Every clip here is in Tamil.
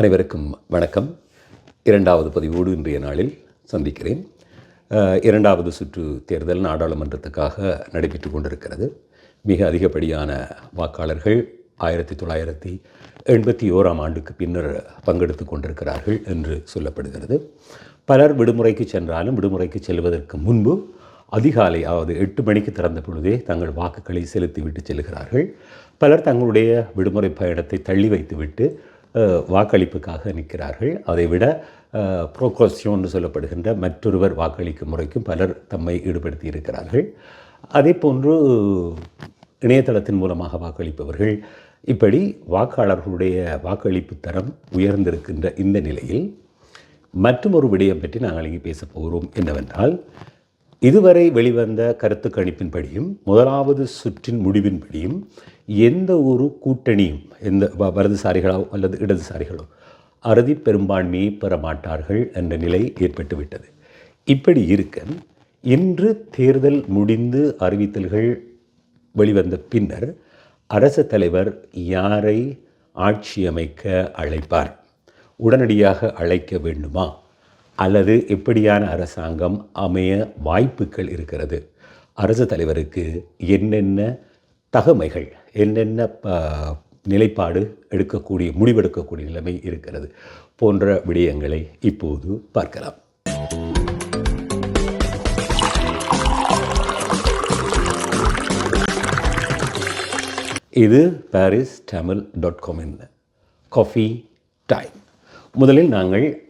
அனைவருக்கும் வணக்கம். இரண்டாவது பதிவோடு இன்றைய நாளில் சந்திக்கிறேன். இரண்டாவது சுற்று தேர்தல் நாடாளுமன்றத்துக்காக நடைபெற்று கொண்டிருக்கிறது. மிக அதிகப்படியான வாக்காளர்கள் ஆயிரத்தி தொள்ளாயிரத்தி எண்பத்தி ஓராம் ஆண்டுக்கு பின்னர் பங்கெடுத்து கொண்டிருக்கிறார்கள் என்று சொல்லப்படுகிறது. பலர் விடுமுறைக்கு சென்றாலும் விடுமுறைக்கு செல்வதற்கு முன்பு அதிகாலை அதாவது எட்டு மணிக்கு திறந்த பொழுதே தங்கள் வாக்குகளை செலுத்திவிட்டு செல்கிறார்கள். பலர் தங்களுடைய விடுமுறை பயணத்தை தள்ளி வைத்துவிட்டு வாக்களிப்புக்காக நிற்கிறார்கள். அதைவிட ப்ரோகோசியோன்னு சொல்லப்படுகின்ற மற்றொருவர் வாக்களிக்கும் முறைக்கும் பலர் தம்மை ஈடுபடுத்தி இருக்கிறார்கள். அதே போன்று இணையதளத்தின் மூலமாக வாக்களிப்பவர்கள் இப்படி வாக்காளர்களுடைய வாக்களிப்பு தரம் உயர்ந்திருக்கின்ற இந்த நிலையில் மற்றும் ஒரு விடயம் பற்றி நாங்கள் இங்கே பேசப் போகிறோம். என்னவென்றால் இதுவரை வெளிவந்த கருத்து கணிப்பின்படியும் முதலாவது சுற்றின் முடிவின்படியும் எந்த ஒரு கூட்டணியும் எந்த வ- வலதுசாரிகளோ அல்லது இடதுசாரிகளோ அறுதி பெரும்பான்மையை பெற மாட்டார்கள் என்ற நிலை ஏற்பட்டுவிட்டது. இப்படி இருக்க இன்று தேர்தல் முடிந்து அறிவித்தல்கள் வெளிவந்த பின்னர் அரசு தலைவர் யாரை ஆட்சி அமைக்க அழைப்பார்? உடனடியாக அழைக்க வேண்டுமா? அல்லது எப்படியான அரசாங்கம் அமைய வாய்ப்புகள் இருக்கிறது? அரசு தலைவருக்கு என்னென்ன தகமைகள் என்னென்ன ப- நிலைப்பாடு எடுக்கக்கூடிய முடிவெடுக்கக்கூடிய நிலைமை இருக்கிறது போன்ற விடயங்களை இப்போது பார்க்கலாம். இது பாரிஸ் தமிழ் டாட் காமின் காஃபி டைம் முதலில் நாங்கள்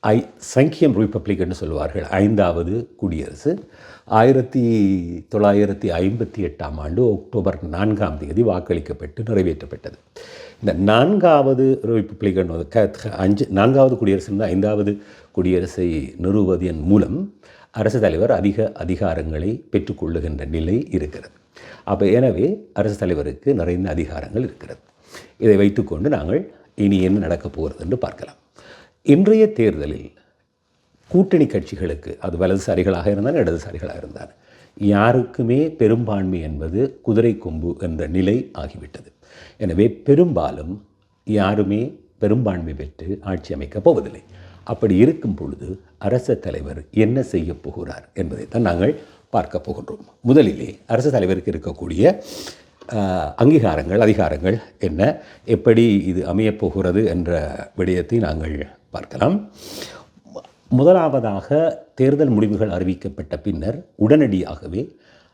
ஐ சங்கியம் ரிப்பப்ளிக் என்று சொல்வார்கள் ஐந்தாவது குடியரசு. ஆயிரத்தி தொள்ளாயிரத்தி ஐம்பத்தி எட்டாம் ஆண்டு அக்டோபர் நான்காம் தேதி வாக்களிக்கப்பட்டு நிறைவேற்றப்பட்டது. இந்த நான்காவது ரிப்பப்ளிக் க- அஞ்சு நான்காவது குடியரசு ஐந்தாவது குடியரசை நிறுவுவதன் மூலம் அரசு தலைவர் அதிக அதிகாரங்களை பெற்றுக்கொள்ளுகின்ற நிலை இருக்கிறது. அப்போ எனவே அரசு தலைவருக்கு நிறைந்த அதிகாரங்கள் இருக்கிறது. இதை வைத்துக்கொண்டு நாங்கள் இனி என்ன நடக்கப் போகிறது என்று பார்க்கலாம். இன்றைய தேர்தலில் கூட்டணி கட்சிகளுக்கு அது வலதுசாரிகளாக இருந்தாலும் இடதுசாரிகளாக இருந்தாலும் யாருக்குமே பெரும்பான்மை என்பது குதிரை கொம்பு என்ற நிலை ஆகிவிட்டது. எனவே பெரும்பாலும் யாருமே பெரும்பான்மை பெற்று ஆட்சி அமைக்கப் போவதில்லை. அப்படி இருக்கும் பொழுது அரச தலைவர் என்ன செய்ய போகிறார் என்பதைத்தான் நாங்கள் பார்க்க போகின்றோம். முதலிலே அரசு தலைவருக்கு இருக்கக்கூடிய அங்கீகாரங்கள் அதிகாரங்கள் என்ன? எப்படி இது அமையப் போகிறது என்ற விடயத்தை நாங்கள் பார்க்கலாம். முதலாவதாக தேர்தல் முடிவுகள் அறிவிக்கப்பட்ட பின்னர் உடனடியாகவே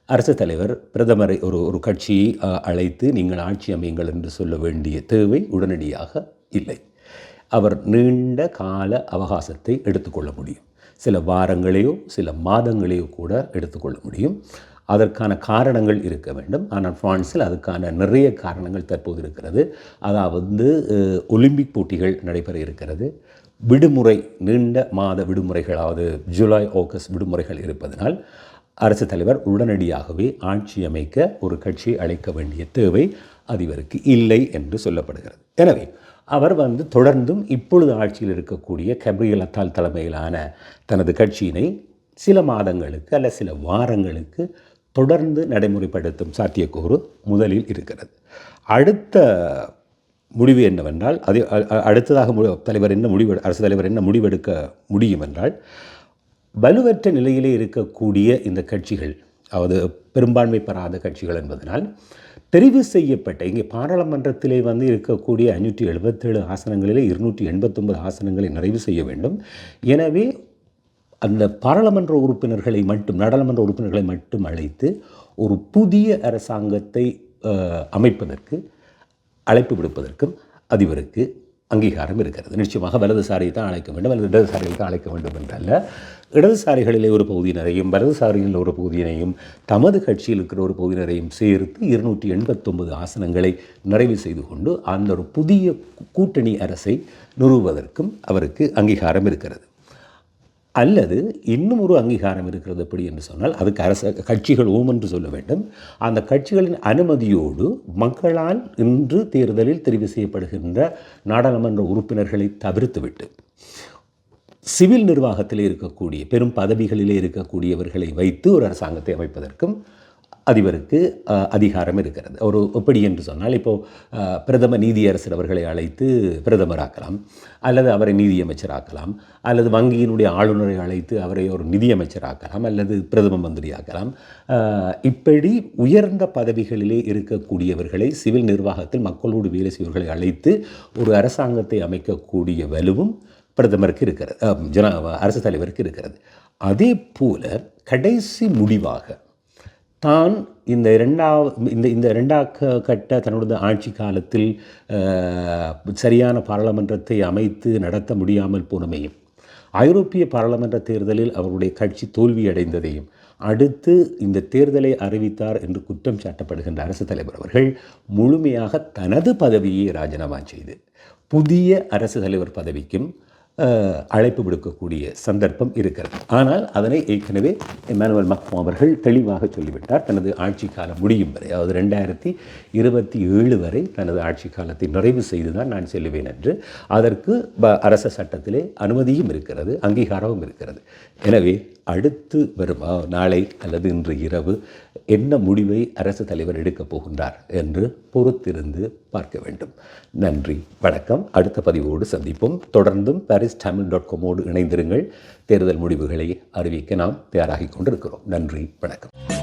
அரசு தலைவர் பிரதமரை ஒரு ஒரு கட்சியை அழைத்து நீங்கள் ஆட்சி அமையுங்கள் என்று சொல்ல வேண்டிய தேவை உடனடியாக இல்லை. அவர் நீண்ட கால அவகாசத்தை எடுத்துக்கொள்ள முடியும். சில வாரங்களையோ சில மாதங்களையோ கூட எடுத்துக்கொள்ள முடியும். அதற்கான காரணங்கள் இருக்க வேண்டும். ஆனால் பிரான்சில் அதுக்கான நிறைய காரணங்கள் தற்போது இருக்கிறது. அதாவது ஒலிம்பிக் போட்டிகள் நடைபெற இருக்கிறது. விடுமுறை நீண்ட மாத விடுமுறைகளாவது ஜூலை ஆகஸ்ட் விடுமுறைகள் இருப்பதனால் அரசு தலைவர் உடனடியாகவே ஆட்சி அமைக்க ஒரு கட்சியை அழைக்க வேண்டிய தேவை அதிபருக்கு இல்லை என்று சொல்லப்படுகிறது. எனவே அவர் வந்து தொடர்ந்தும் இப்பொழுது ஆட்சியில் இருக்கக்கூடிய கபிரியல் அத்தால் தலைமையிலான தனது கட்சியினை சில மாதங்களுக்கு அல்ல சில வாரங்களுக்கு தொடர்ந்து நடைமுறைப்படுத்தும் சாத்தியக்கூறு முதலில் இருக்கிறது. அடுத்த முடிவு என்னவென்றால் அது அ- அடுத்ததாக மு- தலைவர் என்ன முடிவு அரசு தலைவர் என்ன முடிவெடுக்க முடியும் என்றால் வலுவற்ற நிலையிலே இருக்கக்கூடிய இந்த கட்சிகள் அதாவது பெரும்பான்மை பெறாத கட்சிகள் என்பதனால் தெரிவு செய்யப்பட்ட இங்கே பாராளுமன்றத்திலே வந்து இருக்கக்கூடிய ஐநூற்றி எழுபத்தேழு ஆசனங்களிலே இருநூற்றி எண்பத்தொன்பது ஆசனங்களை நிறைவு செய்ய வேண்டும். எனவே அந்த பாராளுமன்ற உறுப்பினர்களை மட்டும் நாடாளுமன்ற உறுப்பினர்களை மட்டும் அழைத்து ஒரு புதிய அரசாங்கத்தை அமைப்பதற்கு அழைப்பு விடுப்பதற்கும் அதிபருக்கு அங்கீகாரம் இருக்கிறது. நிச்சயமாக வலதுசாரியை தான் அழைக்க வேண்டும். அல்லது இடதுசாரிகள் தான் அழைக்க வேண்டும் என்றல்ல. இடதுசாரிகளிலே ஒரு பகுதியினரையும் வலதுசாரிகளில் ஒரு பகுதியினையும் தமது கட்சியில் இருக்கிற ஒரு பகுதியினரையும் சேர்த்து இருநூற்றி எண்பத்தொன்பது ஆசனங்களை நிறைவு செய்து கொண்டு அந்த ஒரு புதிய கூட்டணி அரசை நிறுவுவதற்கும் அவருக்கு அங்கீகாரம் இருக்கிறது. அல்லது இன்னும் ஒரு அங்கீகாரம் இருக்கிறது எப்படி என்று சொன்னால் அதுக்கு அரச கட்சிகள் ஓம் என்று சொல்ல வேண்டும். அந்த கட்சிகளின் அனுமதியோடு மக்களால் இன்று தேர்தலில் தெரிவு செய்யப்படுகின்ற நாடாளுமன்ற உறுப்பினர்களை தவிர்த்துவிட்டு சிவில் நிர்வாகத்தில் இருக்கக்கூடிய பெரும் பதவிகளிலே இருக்கக்கூடியவர்களை வைத்து ஒரு அரசாங்கத்தை அமைப்பதற்கும் அதிபருக்கு அதிகாரம் இருக்கிறது. ஒரு எப்படி என்று சொன்னால் இப்போது பிரதம நீதியரசர் அவர்களை அழைத்து பிரதமராக்கலாம் அல்லது அவரை நீதியமைச்சராக்கலாம் அல்லது வங்கியினுடைய ஆளுநரை அழைத்து அவரை ஒரு நிதியமைச்சராக்கலாம் அல்லது பிரதம மந்திரியாக்கலாம். இப்படி உயர்ந்த பதவிகளிலே இருக்கக்கூடியவர்களை சிவில் நிர்வாகத்தில் மக்களோடு வேலை செய்வர்களை அழைத்து ஒரு அரசாங்கத்தை அமைக்கக்கூடிய வலுவும் பிரதமருக்கு இருக்கிறது. ஜன அரசு தலைவருக்கு இருக்கிறது. அதே போல கடைசி முடிவாக தான் இந்த இரண்டாவது இந்த இந்த இரண்டாம் கட்ட தன்னுடைய ஆட்சி காலத்தில் சரியான பாராளுமன்றத்தை அமைத்து நடத்த முடியாமல் போனமையும் ஐரோப்பிய பாராளுமன்ற தேர்தலில் அவருடைய கட்சி தோல்வியடைந்ததையும் அடுத்து இந்த தேர்தலை அறிவித்தார் என்று குற்றம் சாட்டப்படுகின்ற அரசு தலைவர் அவர்கள் முழுமையாக தனது பதவியை ராஜினாமா செய்து புதிய அரசு தலைவர் பதவிக்கும் அழைப்பு விடுக்கக்கூடிய சந்தர்ப்பம் இருக்கிறது. ஆனால் அதனை ஏற்கனவே இமானுவல் மக்ரோன் அவர்கள் தெளிவாக சொல்லிவிட்டார். தனது ஆட்சி காலம் முடியும் வரை அதாவது ரெண்டாயிரத்தி இருபத்தி ஏழு வரை தனது ஆட்சி காலத்தை நிறைவு செய்துதான் நான் செல்லுவேன் என்று அதற்கு ப- அரச சட்டத்திலே அனுமதியும் இருக்கிறது அங்கீகாரமும் இருக்கிறது. எனவே அடுத்து வரும்? நாளை அல்லது இன்று இரவு என்ன முடிவை அரசு தலைவர் எடுக்கப் போகின்றார் என்று பொறுத்திருந்து பார்க்க வேண்டும். நன்றி. வணக்கம். அடுத்த பதிவோடு சந்திப்போம். தொடர்ந்தும் பாரிஸ் தமிழ் டாட் காமோடு இணைந்திருங்கள். தேர்தல் முடிவுகளை அறிவிக்க நாம் தயாராகிக் கொண்டிருக்கிறோம். நன்றி. வணக்கம்.